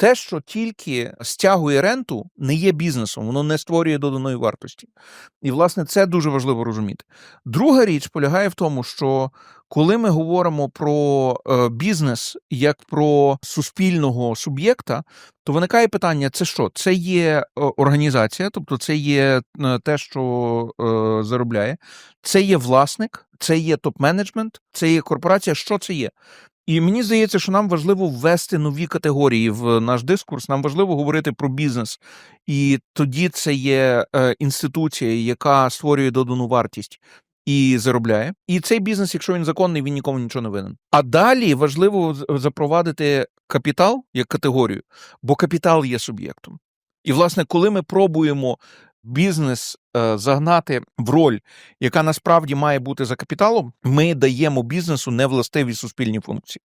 те, що тільки стягує ренту, не є бізнесом, воно не створює доданої вартості. І, власне, це дуже важливо розуміти. Друга річ полягає в тому, що коли ми говоримо про е, бізнес як про суспільного суб'єкта, то виникає питання: це що? Це є е, організація, тобто це є е, те, що заробляє, це є власник, це є топ-менеджмент, це є корпорація. Що це є? І мені здається, що нам важливо ввести нові категорії в наш дискурс. Нам важливо говорити про бізнес, і тоді це є е, інституція, яка створює додану вартість. І заробляє, і цей бізнес, якщо він законний, він нікому нічого не винен. А далі важливо запровадити капітал як категорію, бо капітал є суб'єктом. І, власне, коли ми пробуємо бізнес е, загнати в роль, яка насправді має бути за капіталом, ми даємо бізнесу невластиві суспільні функції.